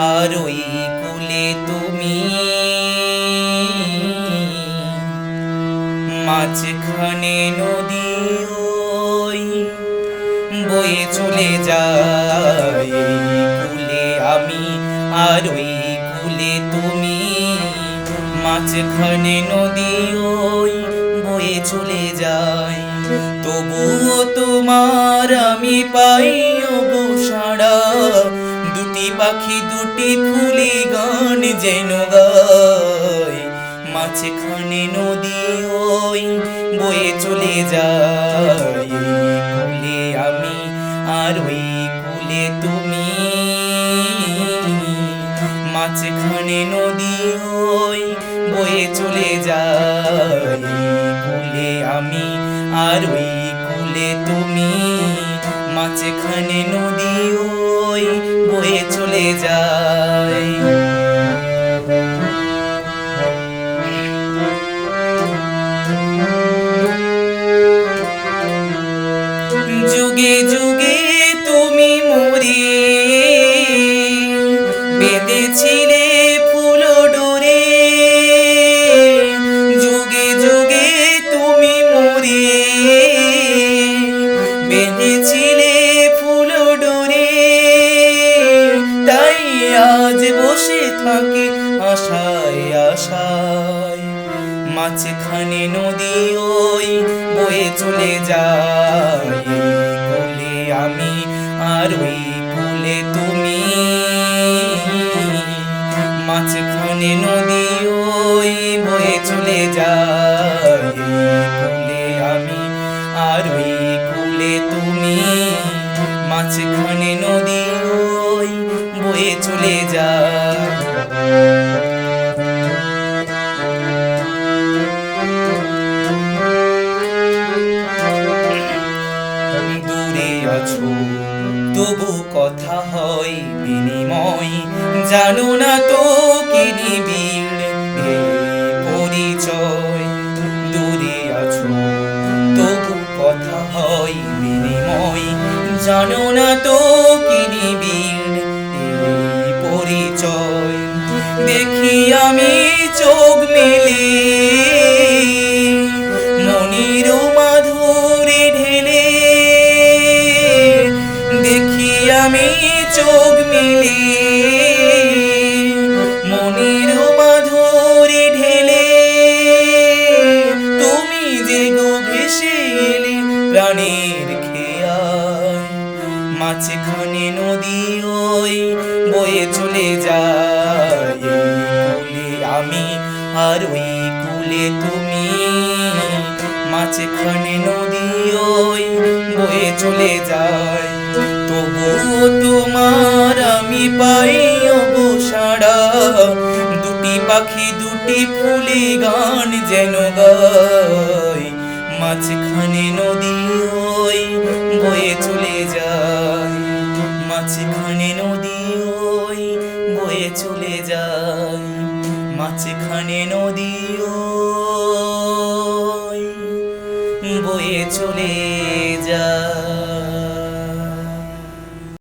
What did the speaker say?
আর ওই কুলে তুমি। মাঝখানে নদী ওই বয়ে চলে যায়। কুলে আমি আর ওই কুলে তুমি। মাঝখানে নদী ওই বয়ে চলে যায়। তবুও তোমার আমি পাই গো সাড়া। পাখি দুটি ফুলি গান যেন গায়। মাঝখানে নদী ওই বয়ে চলে যায়। কুলে আমি আর ওই কুলে তুমি। মাঝখানে নদী ওই বয়ে চলে যায়। কুলে আমি আর ওই কুলে তুমি। মাঝখানে নদী ওই বয়ে চলে যায়। আশায় মাঝখানে নদী ওই বয়ে চলে যায়। আমি আর ওই কুলে তুমি। মাঝখানে নদী ওই বয়ে চলে যায়। আমি আর ওই কুলে তুমি। মাঝখানে নদী ওই বয়ে চলে যায়। দূরে আছো? তবু কথা হয় বিনিময়। জানো না তো কি পরিচয়। দূরে আছো। তবু কথা হয় বিনিময়। জানো না তো কি নিবিড় পরিচয়। দেখি আমি চোখ মেলে এলে প্রাণের খেয়াল। মাঝখানে নদী ওই বয়ে চলে যায়। আমি আর ওই কুলে তুমি। মাঝখানে নদী ওই বয়ে চলে যায়। তবুও তোমার আমি পাই গো সাড়া দুটি পাখি, দুটি ফুলে গান যেন গায়। মাঝখানে নদী ওই বয়ে চলে যায়। মাঝখানে নদী ওই বয়ে চলে যায়। মাঝখানে নদী ওই বয়ে চলে